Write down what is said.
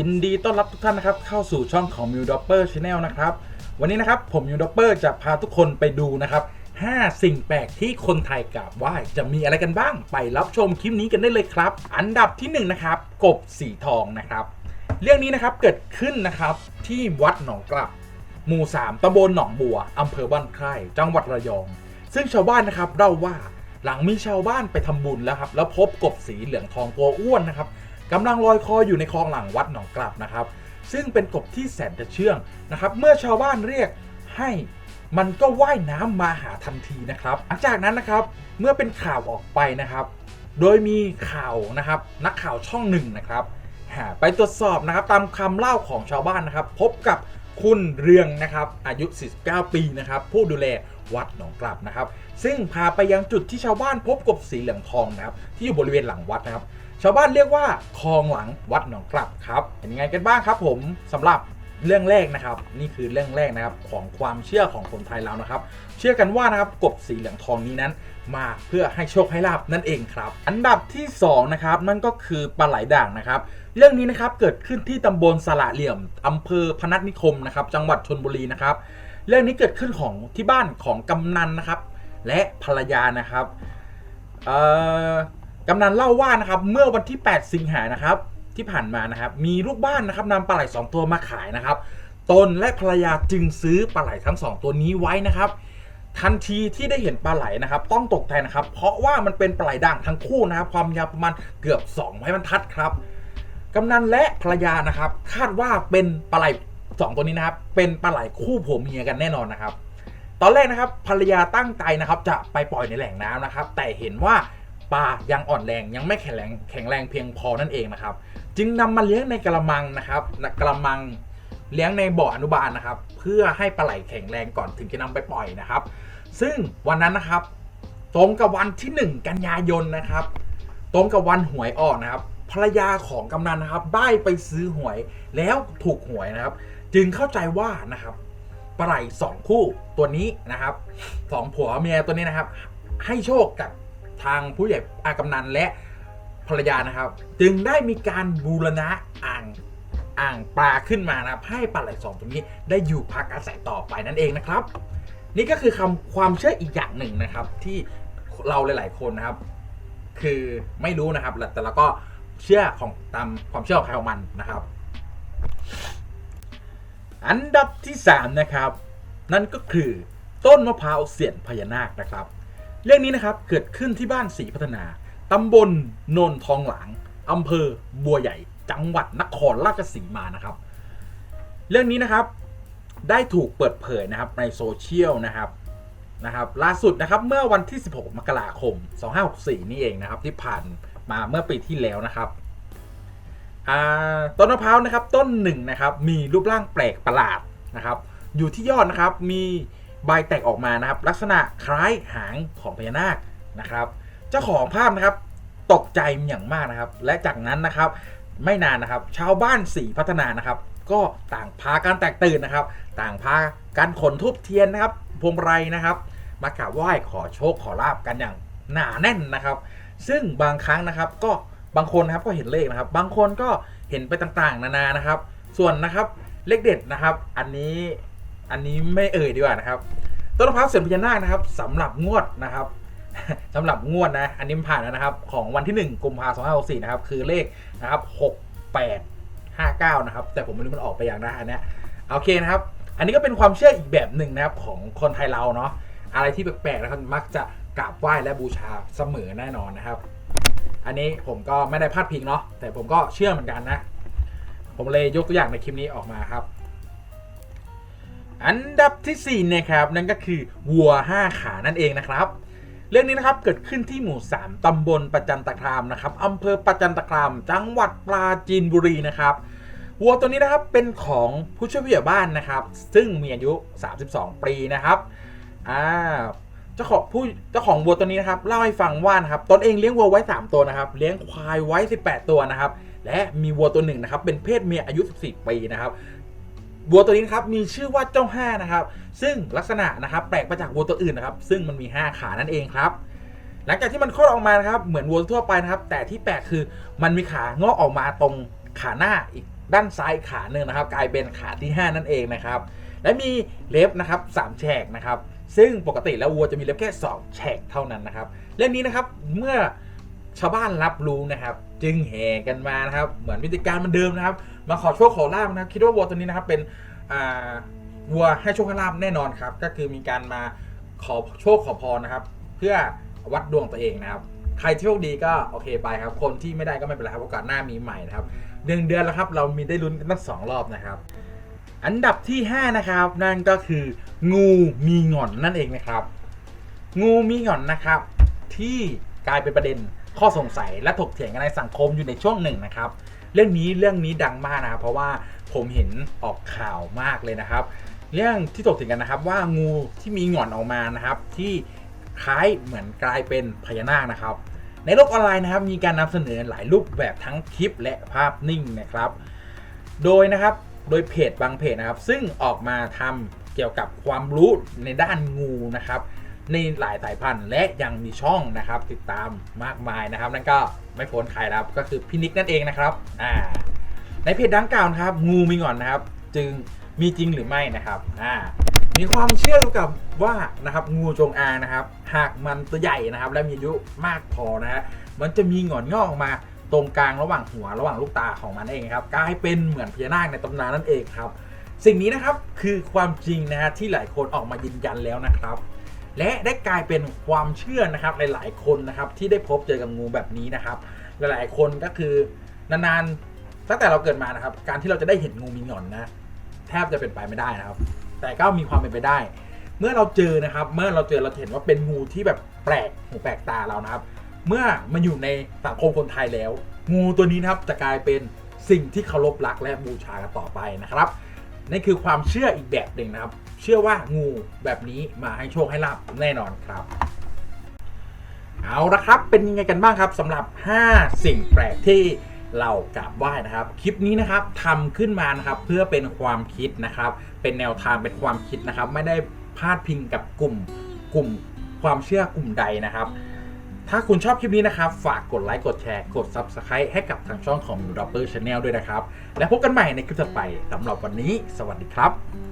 ยินดีต้อนรับทุกท่านนะครับเข้าสู่ช่องของ m ิวดอปเปอร์ชาแนลนะครับ วันนี้นะครับผมมิวดอปเปอร์จะพาทุกคนไปดูนะครับ 5 สิ่งแปลกที่คนไทยกราบไหว้จะมีอะไรกันบ้าง ไปรับชมคลิปนี้กันได้เลยครับ อันดับที่1นะครับกบสีทองนะครับ เรื่องนี้นะครับเกิดขึ้นนะครับที่วัดหนองกลับ หมู่ 3ตำบลหนองบัวอำเภอบ้านไคร่จังหวัดระยอง ซึ่งชาวบ้านนะครับเล่าว่าหลังมีชาวบ้านไปทำบุญแล้วครับแล้วพบกบสีเหลืองทองตัวอ้วนนะครับ กำลังลอยคออยู่ในคลองหลังวัดหนองกลับนะครับ ซึ่งเป็นกบที่แสนจะเชื่องนะครับ เมื่อชาวบ้านเรียกให้มันก็ว่ายน้ำมาหาทันทีนะครับหลังจากนั้นนะครับเมื่อเป็นข่าวออกไปนะครับ โดยมีข่าวนะครับนักข่าวช่องหนึ่งนะครับหาไปตรวจสอบนะครับตามคำเล่าของชาวบ้านนะครับ พบกับคุณเรืองนะครับอายุ 49 ปีนะครับ ผู้ดูแลวัดหนองกลับนะครับ ซึ่งพาไปยังจุดที่ชาวบ้านพบกบสีเหลืองทองนะครับ ที่อยู่บริเวณหลังวัดนะครับ ชาวบ้านเรียกว่าคลองหลังวัดหนองกลับครับเป็นยังไงกันบ้างครับ ผมสำหรับเรื่องแรกนะครับ นี่คือเรื่องแรกนะครับของความเชื่อของคนไทยเรานะครับ เชื่อกันว่านะครับกบสีเหลืองทองนี้นั้น มาเพื่อให้โชคให้ลาบนั่นเองครับ อันดับที่สองนะครับนั่นก็คือปลาไหลด่างนะครับ เรื่องนี้นะครับเกิดขึ้นที่ตำบลสระเหลี่ยมอำเภอพนัสนิคมนะครับ จังหวัดชนบุรีนะครับ เรื่องนี้เกิดขึ้นของที่บ้านของกำนันนะครับ และภรรยานะครับเอ่อ กำนันเล่าว่านะครับเมื่อวันที่ 8 สิงหานะครับที่ผ่านมานะครับมีลูกบ้านนะครับนำปลาไหล2ตัวมาขายนะครับตนและภรรยาจึงซื้อปลาไหลทั้ง 2 ตัวนี้ไว้นะครับทันทีที่ได้เห็นปลาไหลนะครับ ต้องตกใจนะครับ เพราะว่ามันเป็นปลาไหลด่างทั้งคู่นะครับความยาวประมาณเกือบ2ไม้บรรทัดครับกำนันและภรรยานะครับ คาดว่าเป็นปลาไหลสองตัวนี้นะครับ เป็นปลาไหลคู่ผัวเมียกันแน่นอนนะครับ ตอนแรกนะครับภรรยาตั้งใจนะครับ จะไปปล่อยในแหล่งน้ำนะครับ แต่เห็นว่า ปลายังอ่อนแรงยังไม่แข็งแรงแข็งแรงเพียงพอนั่นเองนะครับ จึงนำมาเลี้ยงในกระมังนะครับกระมังเลี้ยงในบ่ออนุบาลนะครับ เพื่อให้ปลาไหลแข็งแรงก่อนถึงจะนำไปปล่อยนะครับ ซึ่งวันนั้นนะครับ ตรงกับวันที่ 1 กันยายนนะครับ ตรงกับวันหวยออกนะครับภรรยาของกำนันนะครับ ได้ไปซื้อหวยแล้วถูกหวยนะครับ จึงเข้าใจว่านะครับปลาไหลสองคู่ตัวนี้นะครับสองผัวเมียตัวนี้นะครับ ให้โชคกับ ทางผู้ใหญ่อากำนันและภรรยานะครับ จึงได้มีการบูรณะอ่างอ่างปลาขึ้นมานะครับให้ปลาไหลสองตัวนี้ได้อยู่พักอาศัยต่อไปนั่นเองนะครับ นี่ก็คือคำความเชื่ออีกอย่างหนึ่งนะครับ ที่เราหลาย ๆ คนนะครับ คือไม่รู้นะครับ แต่เราก็เชื่อของตามความเชื่อของใครของมันนะครับ อันดับที่ 3 นะครับ นั่นก็คือต้นมะพร้าวเสียนพญานาคนะครับ เรื่องนี้นะครับเกิดขึ้นที่บ้านศรีพัฒนาตำบลโนนทองหลางอำเภอบัวใหญ่ จังหวัดนครราชสีมานะครับ เรื่องนี้นะครับได้ถูกเปิดเผยนะครับในโซเชียลนะครับนะครับล่าสุดนะครับเมื่อวันที่ 16 มกราคม 2564 นี่เองนะครับที่ผ่านมาเมื่อปีที่แล้วนะครับต้นมะพร้าวนะครับต้นหนึ่งนะครับมีรูปร่างแปลกประหลาดนะครับอยู่ที่ยอดนะครับมี ใบแตกออกมานะครับ ลักษณะคล้ายหางของพญานาคนะครับ เจ้าของภาพนะครับตกใจอย่างมากนะครับ และจากนั้นนะครับไม่นานนะครับ ชาวบ้านสีพัฒนานะครับ ก็ต่างพากันแตกตื่นนะครับ ต่างพากันขนทูบเทียนนะครับพวงมาลัยนะครับ มากราบไหว้ขอโชคขอลาบกันอย่างหนาแน่นนะครับ ซึ่งบางครั้งนะครับก็บางคนนะครับก็เห็นเลขนะครับ บางคนก็เห็นไปต่างๆ นานานะครับ ส่วนนะครับเลขเด็ดนะครับ อันนี้ อันนี้ไม่เอ่ยดีกว่านะครับ ต้นมะพร้าวเสียนพญานาคนะครับสำหรับงวดนะครับสำหรับงวดนะ อันนี้ผ่านแล้วนะครับ ของวันที่ 1กุมภาพันธ์2564นะครับ คือเลขนะครับ 6859 นะครับ แต่ผมไม่รู้มันออกไปอย่างนะอันเนี้ยโอเคนะครับ อันนี้ก็เป็นความเชื่ออีกแบบหนึ่งนะครับของคนไทยเราเนาะ อะไรที่แปลกๆนะครับมักจะกราบไหว้และบูชาเสมอแน่นอนนะครับ อันนี้ผมก็ไม่ได้พลาดพิงเนาะ แต่ผมก็เชื่อเหมือนกันนะ ผมเลยยกตัวอย่างในคลิปนี้ออกมาครับ อันดับที่4นะครับนั่นก็คือวัว 5 ขานั่นเองนะครับ เรื่องนี้นะครับเกิดขึ้นที่หมู่ 3ตำบลประจันตคามนะครับอำเภอประจันตคาม จังหวัดปราจีนบุรีนะครับวัวตัวนี้นะครับเป็นของผู้ช่วยผู้ใหญ่บ้านนะครับ ซึ่งมีอายุ 32 ปีนะครับอ่าเจ้าของผู้เจ้าของวัวตัวนี้นะครับเล่าให้ฟังว่านะครับตนเองเลี้ยงวัวไว้ 3 ตัวนะครับ เลี้ยงควายไว้ 18 ตัวนะครับและมีวัวตัวหนึ่งนะครับเป็นเพศเมียอายุ 14 ปีนะครับ วัวตัวนี้นครับมีชื่อว่าเจ้าห้านะครับ ซึ่งลักษณะนะครับแปลกไปจากวัวตัวอื่นนะครับ ซึ่งมันมี 5 ขานั่นเองครับหลังจากที่มันคลอดออกมานะครับเหมือนวัวทั่วไปนะครับ แต่ที่แปลกคือมันมีขางอกออกมาตรงขาหน้าอีกด้านซ้ายขาหนึ่งนะครับ กลายเป็นขาที่ 5 นั่นเองนะครับ และมีเล็บนะครับ3แฉกนะครับ ซึ่งปกติแล้ววัวจะมีเล็บแค่ 2 แฉกเท่านั้นนะครับ เรื่องนี้นะครับเมื่อชาวบ้านรับรู้นะครับ จึงแห่กันมานะครับ เหมือนวิธีการมันเดิมนะครับ มาขอโชคขอลาบนะครับ คิดว่าวัวตัวนี้นะครับเป็นวัวให้โชคให้ลาบแน่นอนครับ ก็คือมีการมาขอโชคขอพรนะครับ เพื่อวัดดวงตัวเองนะครับ ใครโชคดีก็โอเคไปครับ คนที่ไม่ได้ก็ไม่เป็นไรครับโอกาสหน้ามีใหม่นะครับหนึ่งเดือนแล้วครับ เรามีได้ลุ้นกันตั้งสองรอบนะครับ อันดับที่5นะครับ นั่นก็คือ งูมีหง่อนนั่นเองนะครับ งูมีหง่อนนะครับ ที่กลายเป็นประเด็น ข้อสงสัยและถกเถียงกันในสังคมอยู่ในช่วงหนึ่งนะครับ เรื่องนี้เรื่องนี้ดังมากนะครับเพราะว่าผมเห็นออกข่าวมากเลยนะครับ เรื่องที่ถกเถียงกันนะครับว่างูที่มีหงอนออกมานะครับ ที่คล้ายเหมือนกลายเป็นพญานาคนะครับ ในโลกออนไลน์นะครับมีการนำเสนอหลายรูปแบบทั้งคลิปและภาพนิ่งนะครับ โดยนะครับโดยเพจบางเพจนะครับ ซึ่งออกมาทำเกี่ยวกับความรู้ในด้านงูนะครับ ในหลายสายพันธุ์และยังมีช่องนะครับติดตามมากมายนะครับ นั่นก็ไม่พ้นใครนะครับก็คือพี่นิกนั่นเองนะครับอ่าในเพจดังกล่าวนะครับ งูมีหง่อนนะครับ จึงมีจริงหรือไม่นะครับอ่ามีความเชื่อเกี่ยวกับว่านะครับงูจงอางนะครับ หากมันตัวใหญ่นะครับ และมีอายุมากพอนะฮะมันจะมีหงอนงอกออกมาตรงกลางระหว่างหัวระหว่างลูกตาของมันเองครับกลายเป็นเหมือนพญานาคในตำนานนั่นเองครับ สิ่งนี้นะครับคือความจริงนะฮะที่หลายคนออกมายืนยันแล้วนะครับ และได้กลายเป็นความเชื่อนะครับหลายๆคนนะครับที่ได้พบเจอกับงูแบบนี้นะครับ หลายๆคนก็คือนานๆตั้งแต่เราเกิดมานะครับ การที่เราจะได้เห็นงูมีหงอนนะแทบจะเป็นไปไม่ได้นะครับ แต่ก็มีความเป็นไปได้ เมื่อเราเจอนะครับ เมื่อเราเจอเราเห็นว่าเป็นงูที่แบบแปลกหูแปลกตาเรานะครับ เมื่อมาอยู่ในสังคมคนไทยแล้ว งูตัวนี้นะครับจะกลายเป็นสิ่งที่เคารพรักและบูชากันต่อไปนะครับนี่คือความเชื่ออีกแบบหนึ่งนะครับ เชื่อว่างูแบบนี้มาให้โชคให้ลาบแน่นอนครับ เอาละครับเป็นยังไงกันบ้างครับสำหรับ 5 สิ่งแปลกที่เรากราบไหว้นะครับ คลิปนี้นะครับทำขึ้นมานะครับเพื่อเป็นความคิดนะครับ เป็นแนวทางเป็นความคิดนะครับ ไม่ได้พาดพิงกับกลุ่มกลุ่มความเชื่อกลุ่มใดนะครับ ถ้าคุณชอบคลิปนี้นะครับ ฝากกดไลค์กดแชร์กด Subscribe ให้กับทางช่องของ d o p p e r Channel ด้วยนะครับ และพบกันใหม่ในคลิปต่อไปสำหรับวันนี้ สวัสดีครับ